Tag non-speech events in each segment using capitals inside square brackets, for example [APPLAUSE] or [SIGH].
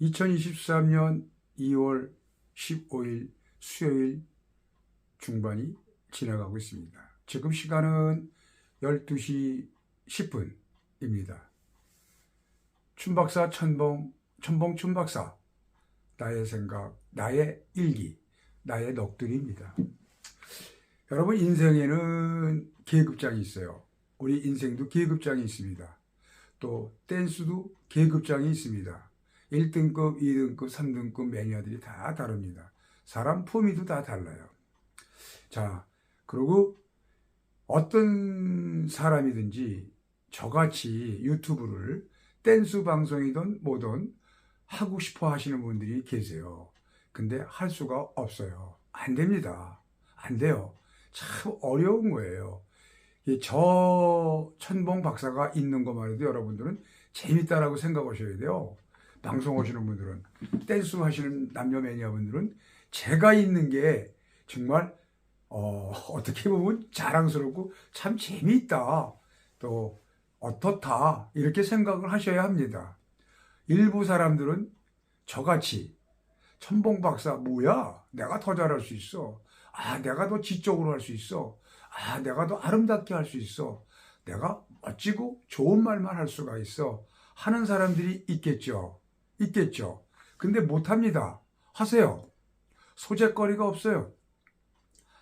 2023년 2월 15일 수요일 중반이 지나가고 있습니다. 지금 시간은 12시 10분입니다. 춘박사 천봉, 천봉 춘박사, 나의 생각, 나의 일기, 나의 넋두리입니다. 여러분, 인생에는 계급장이 있어요. 우리 인생도 계급장이 있습니다. 또, 댄스도 계급장이 있습니다. 1등급, 2등급, 3등급 매니아들이 다 다릅니다. 사람 품위도 다 달라요. 자, 그리고 어떤 사람이든지 저같이 유튜브를 댄스 방송이든 뭐든 하고 싶어 하시는 분들이 계세요. 근데 할 수가 없어요. 안 됩니다. 안 돼요. 참 어려운 거예요. 이저 천봉 박사가 있는 것만 해도 여러분들은 재밌다라고 생각하셔야 돼요. 방송 하시는 분들은 댄스 하시는 남녀 매니아분들은 제가 있는 게 정말 어, [LAUGHS] 어떻게 보면 자랑스럽고 참 재미있다. 또 어떻다. 이렇게 생각을 하셔야 합니다. 일부 사람들은 저같이 천봉 박사 뭐야? 내가 더 잘할 수 있어. 아, 내가 더 지적으로 할 수 있어. 아, 내가 더 아름답게 할 수 있어. 내가 멋지고 좋은 말만 할 수가 있어. 하는 사람들이 있겠죠. 있겠죠. 근데 못합니다. 하세요. 소재거리가 없어요.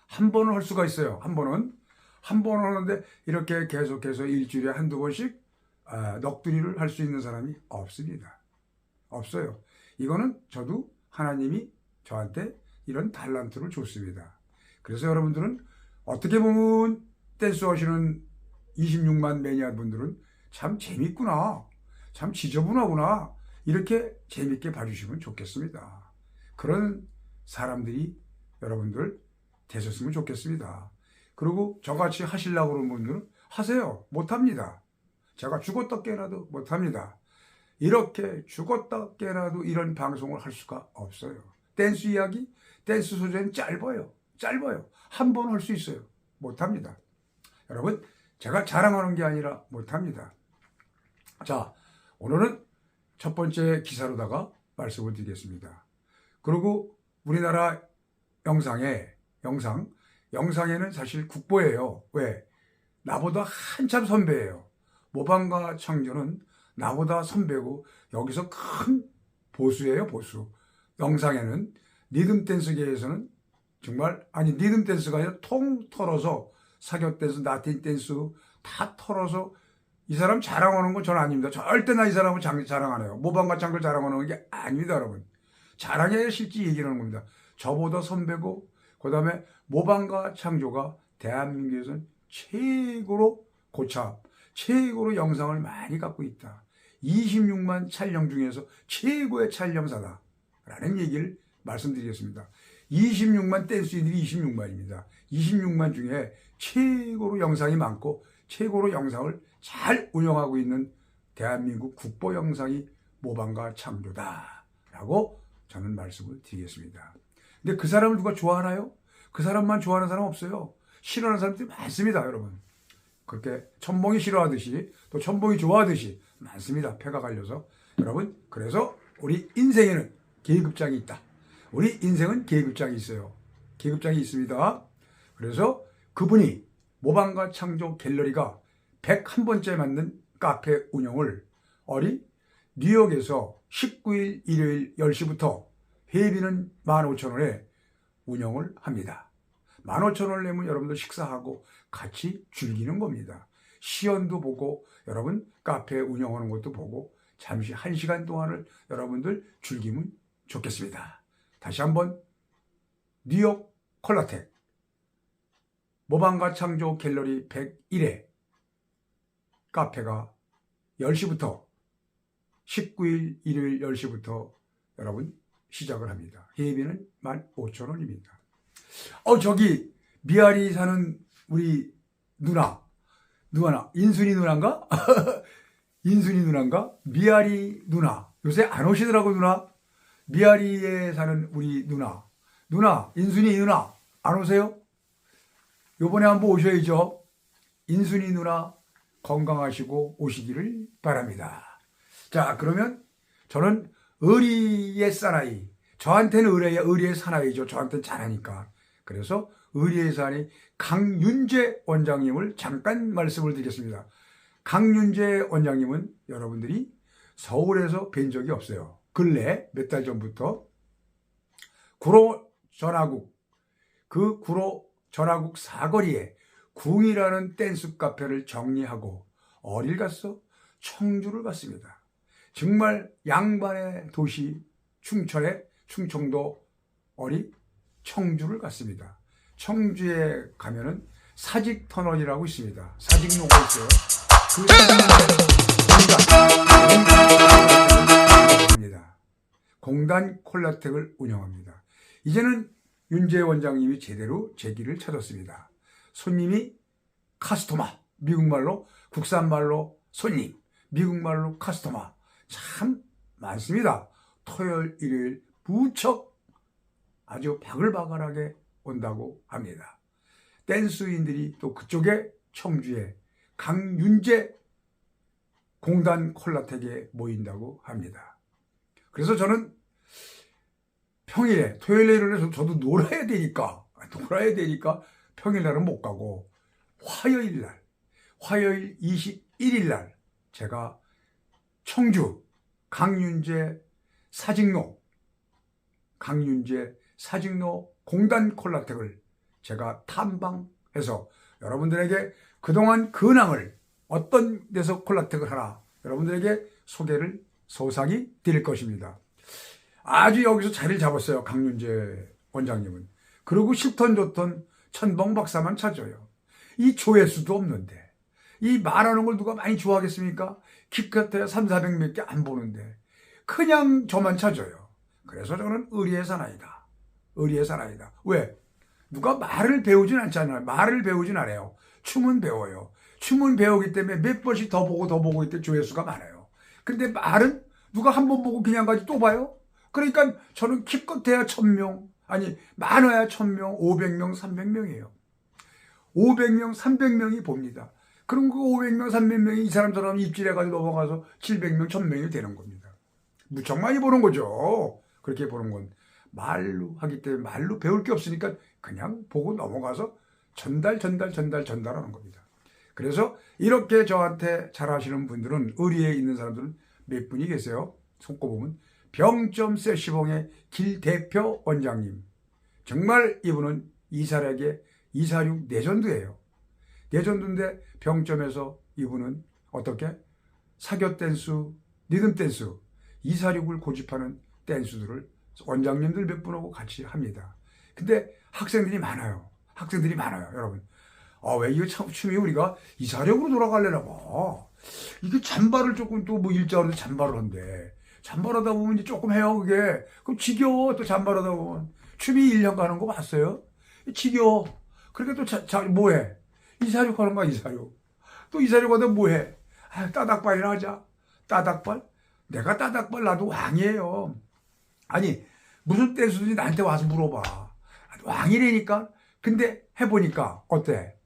한 번은 할 수가 있어요. 한 번은. 한 번 하는데 이렇게 계속해서 일주일에 한두 번씩 아, 넋두리를 할 수 있는 사람이 없습니다. 없어요. 이거는 저도 하나님이 저한테 이런 달란트를 줬습니다. 그래서 여러분들은 어떻게 보면 댄스 하시는 26만 매니아 분들은 참 재밌구나. 참 지저분하구나. 이렇게 재밌게 봐주시면 좋겠습니다. 그런 사람들이 여러분들 되셨으면 좋겠습니다. 그리고 저같이 하시려고 그러는 분들은 하세요. 못합니다. 제가 죽었다 깨나도 못합니다. 이렇게 죽었다 깨나도 이런 방송을 할 수가 없어요. 댄스 이야기, 댄스 소재는 짧아요. 짧아요. 한 번 할 수 있어요. 못합니다. 여러분, 제가 자랑하는 게 아니라 못합니다. 자, 오늘은 첫 번째 기사로다가 말씀을 드리겠습니다. 그리고 우리나라 영상에, 영상, 영상에는 사실 국보예요. 왜? 나보다 한참 선배예요. 모방과 창조는 나보다 선배고 여기서 큰 보수예요, 보수. 영상에는 리듬 댄스계에서는 정말 아니 리듬 댄스가 아니라 통 털어서 사격 댄스, 나틴 댄스 다 털어서 이 사람 자랑하는 건 저는 아닙니다. 절대 나 이 사람은 장, 자랑 안 해요. 모방과 창조를 자랑하는 게 아닙니다, 여러분. 자랑해야 실제 얘기를 하는 겁니다. 저보다 선배고 그 다음에 모방과 창조가 대한민국에서는 최고로 고참, 최고로 영상을 많이 갖고 있다. 26만 촬영 중에서 최고의 촬영사다. 라는 얘기를 말씀드리겠습니다. 26만 댄스인들이 26만입니다. 26만 중에 최고로 영상이 많고 최고로 영상을 잘 운영하고 있는 대한민국 국보 영상이 모방과 창조다. 라고 저는 말씀을 드리겠습니다. 근데 그 사람을 누가 좋아하나요? 그 사람만 좋아하는 사람 없어요. 싫어하는 사람들이 많습니다, 여러분. 그렇게 천봉이 싫어하듯이 또 천봉이 좋아하듯이 많습니다. 패가 갈려서. 여러분, 그래서 우리 인생에는 계급장이 있다. 우리 인생은 계급장이 있어요. 계급장이 있습니다. 그래서 그분이 모방과 창조 갤러리가 101번째 만든 카페 운영을 어리 뉴욕에서 19일 일요일 10시부터 회비는 15,000원에 운영을 합니다. 15,000원을 내면 여러분들 식사하고 같이 즐기는 겁니다. 시연도 보고 여러분 카페 운영하는 것도 보고 잠시 1시간 동안을 여러분들 즐기면 좋겠습니다. 다시 한번 뉴욕 콜라텍 모방과 창조 갤러리 101에 카페가 10시부터 19일 일요일 10시부터 여러분 시작을 합니다. 예비는 15,000원입니다. 어 저기 미아리 사는 우리 누나 누나 인순이 누나인가? [LAUGHS] 인순이 누나인가? 미아리 누나 요새 안 오시더라고 누나 미아리에 사는 우리 누나 누나 인순이 누나 안 오세요? 요번에 한번 오셔야죠. 인순이 누나 건강하시고 오시기를 바랍니다. 자, 그러면 저는 의리의 사나이. 저한테는 의리의, 의리의 사나이죠. 저한테는 잘하니까. 그래서 의리의 사나이 강윤재 원장님을 잠깐 말씀을 드리겠습니다. 강윤재 원장님은 여러분들이 서울에서 뵌 적이 없어요. 근래 몇 달 전부터 구로 전화국 그 구로 전화국 사거리에 궁이라는 댄스 카페를 정리하고 어딜 갔어? 청주를 갔습니다. 정말 양반의 도시 충청의 충청도 어리 청주를 갔습니다. 청주에 가면은 사직 터널이라고 있습니다. 사직로가 있어요. 그 사직로입니다. 공단 콜라텍을 운영합니다. 이제는 윤재 원장님이 제대로 제 길을 찾았습니다. 손님이 카스토마, 미국말로 국산말로 손님, 미국말로 카스토마 참 많습니다. 토요일, 일요일 무척 아주 바글바글하게 온다고 합니다. 댄스인들이 또 그쪽에 청주에 강윤재 공단 콜라텍에 모인다고 합니다. 그래서 저는 평일에 토요일에 일요일에 저도 놀아야 되니까 놀아야 되니까 평일날은 못 가고 화요일날 화요일 21일날 제가 청주 강윤재 사직로 강윤재 사직로 공단 콜라텍을 제가 탐방해서 여러분들에게 그동안 근황을 어떤 데서 콜라텍을 하나 여러분들에게 소개를 소상히 드릴 것입니다. 아주 여기서 자리를 잡았어요. 강윤재 원장님은. 그리고 싫던 좋던 천봉 박사만 찾아요. 이 조회수도 없는데 이 말하는 걸 누가 많이 좋아하겠습니까? 기껏해야 3, 400몇 개 안 보는데 그냥 저만 찾아요. 그래서 저는 의리의 사나이다. 의리의 사나이다. 왜? 누가 말을 배우진 않잖아요. 말을 배우진 않아요. 춤은 배워요. 춤은 배우기 때문에 몇 번씩 더 보고 더 보고 있때 조회수가 많아요. 근데 말은 누가 한 번 보고 그냥 가지 또 봐요? 그러니까 저는 기껏해야 1000명, 아니 많아야 1000명, 500명, 300명이에요. 500명, 300명이 봅니다. 그럼 그 500명, 300명이 이 사람처럼 입질해가지고 넘어가서 700명, 1000명이 되는 겁니다. 무척 많이 보는 거죠. 그렇게 보는 건. 말로 하기 때문에 말로 배울 게 없으니까 그냥 보고 넘어가서 전달, 전달, 전달, 전달하는 겁니다. 그래서 이렇게 저한테 잘하시는 분들은 의리에 있는 사람들은 몇 분이 계세요. 손꼽으면 병점 세 시봉의 길 대표 원장님. 정말 이분은 이사력의 246 내전도예요. 내전도인데 병점에서 이분은 어떻게 사교 댄스, 리듬 댄스, 246을 고집하는 댄스들을 원장님들 몇 분하고 같이 합니다. 근데 학생들이 많아요. 학생들이 많아요, 여러분. 아, 왜 이거 참 춤이 우리가 이사력으로 돌아가려나 봐. 이게 잠바를 조금 또 뭐 일자로 잠바를 한대. 잠바하다 보면 이제 조금 해요, 그게. 그럼 지겨워, 또 잠바하다 보면. 춤이 1년 가는 거 봤어요? 지겨워. 그러니까 또 자, 자, 뭐 해? 이사력 하는 거야, 이사력. 또 이사력 하다 뭐 해? 아, 따닥발이나 하자. 따닥발? 내가 따닥발 나도 왕이에요. 아니, 무슨 댄스든지 나한테 와서 물어봐. 왕이라니까? 근데 해보니까 어때?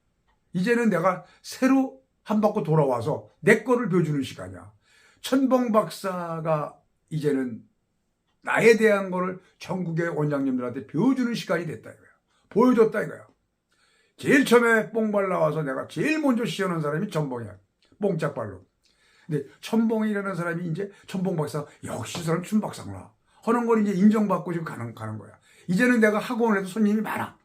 이제는 내가 새로 한 바퀴 돌아와서 내 거를 보여주는 시간이야. 천봉 박사가 이제는 나에 대한 거를 전국의 원장님들한테 보여주는 시간이 됐다 이거야. 보여줬다 이거야. 제일 처음에 뽕발 나와서 내가 제일 먼저 시연한 사람이 천봉이야. 뽕짝발로. 근데 천봉이라는 사람이 이제 천봉 박사 역시 저 사람 춤 박사구나. 하는 걸 이제 인정받고 지금 가는, 가는 거야. 이제는 내가 학원에도 손님이 많아.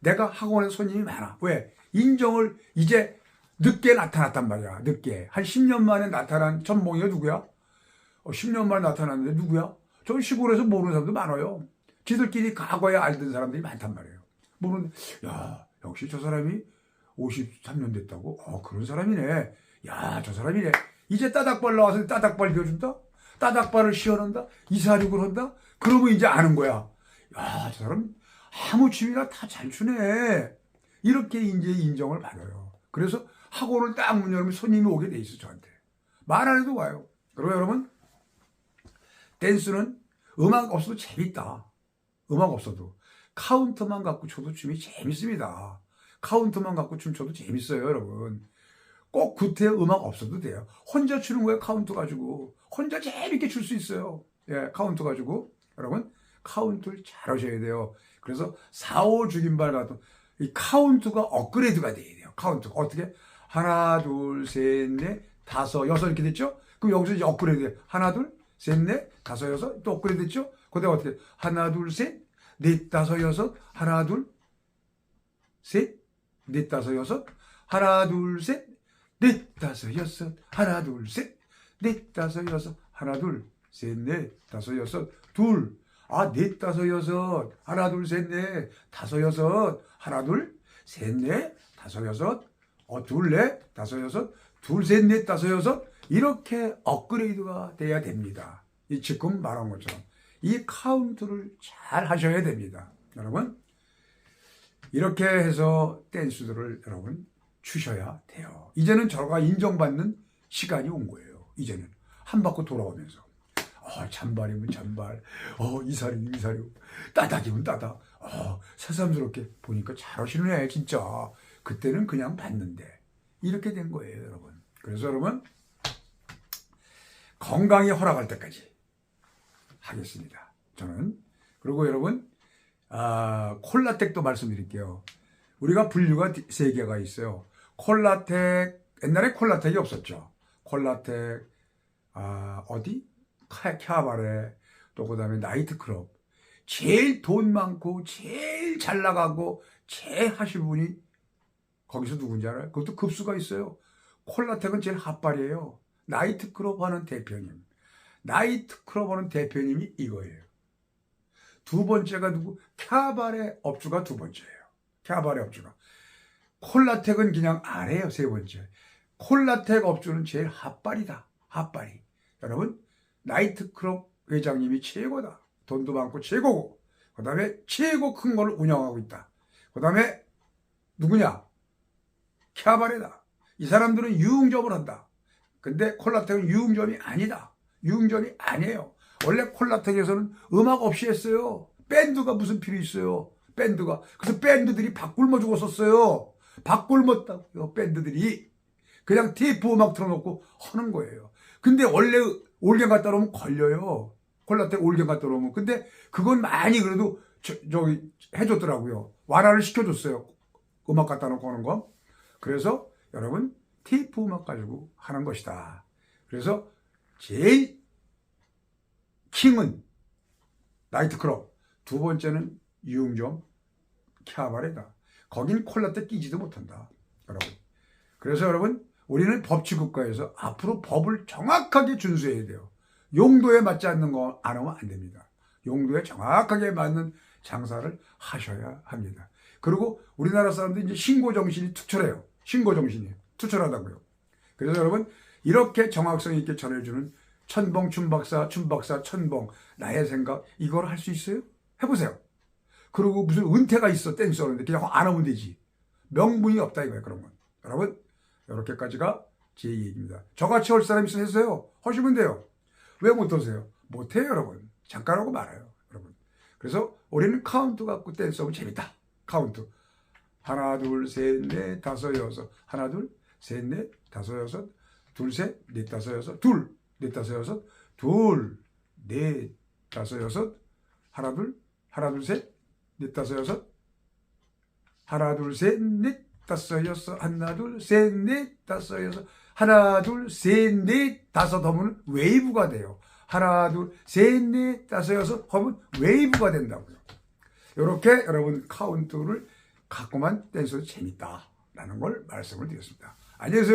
내가 학원에 손님이 많아. 왜? 인정을 이제 늦게 나타났단 말이야. 늦게. 한 10년 만에 나타난 천봉이가 누구야? 어, 10년 만에 나타났는데 누구야? 저 시골에서 모르는 사람도 많아요. 지들끼리 과거에 알던 사람들이 많단 말이에요. 모르는, 야, 역시 저 사람이 53년 됐다고? 어, 그런 사람이네. 야, 저 사람이네. 이제 따닥발 나와서 따닥발 비워준다? 따닥발을 시원한다? 이사륙을 한다? 그러면 이제 아는 거야. 야, 저 사람 아무 춤이나 다 잘 추네. 이렇게 이제 인정을 받아요. 그래서 학원을 딱 문 열면 손님이 오게 돼 있어, 저한테. 말 안 해도 와요. 그리고 여러분, 댄스는 음악 없어도 재밌다. 음악 없어도. 카운터만 갖고 춰도 춤이 재밌습니다. 카운터만 갖고 춤춰도 재밌어요, 여러분. 꼭 구태 음악 없어도 돼요. 혼자 추는 거예요, 카운터 가지고. 혼자 재밌게 출 수 있어요. 예, 카운트 가지고 여러분 카운트를 잘 하셔야 돼요. 그래서 4, 5 죽임발 가도 이 카운트가 업그레이드가 돼야 돼요. 카운트가 어떻게 하나, 둘, 셋, 넷, 다섯, 여섯 이렇게 됐죠? 그럼 여기서 이제 업그레이드. 하나, 둘, 셋, 넷, 다섯, 여섯. 또 업그레이드 됐죠? 그다음 어떻게 하나, 둘, 셋, 넷, 다섯, 여섯, 하나, 둘, 셋, 넷, 다섯, 여섯, 하나, 둘, 셋, 넷, 다섯, 여섯, 하나, 둘, 셋, 넷, 다섯, 여섯, 하나, 둘, 셋, 넷, 다섯, 여섯, 둘. 아, 넷, 다섯, 여섯, 하나, 둘, 셋, 넷, 다섯, 여섯, 하나, 둘, 셋, 넷, 다섯, 여섯, 어, 둘, 넷, 다섯, 여섯, 둘, 셋, 넷, 다섯, 여섯. 이렇게 업그레이드가 돼야 됩니다. 이 지금 말한 것처럼. 이 카운트를 잘 하셔야 됩니다. 여러분. 이렇게 해서 댄스들을 여러분 추셔야 돼요. 이제는 저가 인정받는 시간이 온 거예요. 이제는 한 바퀴 돌아오면서 어, 잔발이면 잔발, 어, 이사리면 이사리, 따닥이면 따닥, 어, 새삼스럽게 보니까 잘하시는 애 진짜. 그때는 그냥 봤는데 이렇게 된 거예요, 여러분. 그래서 여러분 건강이 허락할 때까지 하겠습니다. 저는 그리고 여러분 아, 콜라텍도 말씀드릴게요. 우리가 분류가 세 개가 있어요. 콜라텍 옛날에 콜라텍이 없었죠. 콜라텍 아, 어디 카- 캬바레 또 그다음에 나이트클럽 제일 돈 많고 제일 잘 나가고 제일 하실 분이 거기서 누군지 알아요? 그것도 급수가 있어요. 콜라텍은 제일 핫발이에요. 나이트클럽 하는 대표님. 나이트클럽 하는 대표님이 이거예요. 두 번째가 누구? 캬바레 업주가 두 번째예요. 캬바레 업주가. 콜라텍은 그냥 아래요, 세 번째. 콜라텍 업주는 제일 핫발이다. 핫발이. 여러분, 나이트클럽 회장님이 최고다. 돈도 많고 최고고. 그 다음에 최고 큰 걸 운영하고 있다. 그 다음에 누구냐? 캬바레다. 이 사람들은 유흥점을 한다. 근데 콜라텍은 유흥점이 아니다. 유흥점이 아니에요. 원래 콜라텍에서는 음악 없이 했어요. 밴드가 무슨 필요 있어요. 밴드가. 그래서 밴드들이 밥굶어 죽었었어요. 밥 굶었다고요. 밴드들이. 그냥 테이프 음악 틀어놓고 하는 거예요. 근데 원래 올갱 갖다 놓으면 걸려요. 콜라텍 올갱 갖다 놓으면. 근데 그건 많이 그래도 저, 저기 해줬더라고요. 완화를 시켜줬어요. 음악 갖다 놓고 하는 거. 그래서 여러분 테이프 음악 가지고 하는 것이다. 그래서 제일 킹은 나이트클럽, 두 번째는 유흥점 캬바레다. 거긴 콜라떼 끼지도 못한다. 여러분. 그래서 여러분 우리는 법치국가에서 앞으로 법을 정확하게 준수해야 돼요. 용도에 맞지 않는 거 안 하면 안 됩니다. 용도에 정확하게 맞는 장사를 하셔야 합니다. 그리고 우리나라 사람들이 이제 신고 정신이 투철해요. 신고 정신이 투철하다고요. 그래서 여러분 이렇게 정확성 있게 전해주는 천봉 춘박사 춘박사 천봉 나의 생각 이걸 할 수 있어요? 해보세요. 그리고 무슨 은퇴가 있어 댄스 하는데 그냥 안 하면 되지. 명분이 없다 이거예요 그런 건. 여러분 이렇게까지가 제 얘기입니다. 저같이 할 사람 있으면 했어요. 하시면 돼요. 왜 못하세요? 못해요 여러분. 잠깐 하고 말아요 여러분. 그래서 우리는 카운트 갖고 댄스 하면 재밌다. 카운트. 하나 둘 셋 넷 다섯 여섯. 하나 둘 셋 넷 다섯 여섯. 둘 셋 넷 다섯 여섯. 둘 넷 다섯 여섯. 둘 넷 다섯 여섯. 하나 둘 하나 둘 셋 넷 다섯 여섯. 하나 둘 셋 넷 다섯 여섯. 하나 둘 셋 넷 다섯 여섯. 하나 둘 셋 넷 다섯 하면 웨이브가 돼요. 하나 둘 셋 넷 다섯 여섯 하면 웨이브가 된다고요. 이렇게 여러분 카운트를 갖고만 댄스도 재밌다라는 걸 말씀을 드렸습니다. 안녕히 계세요.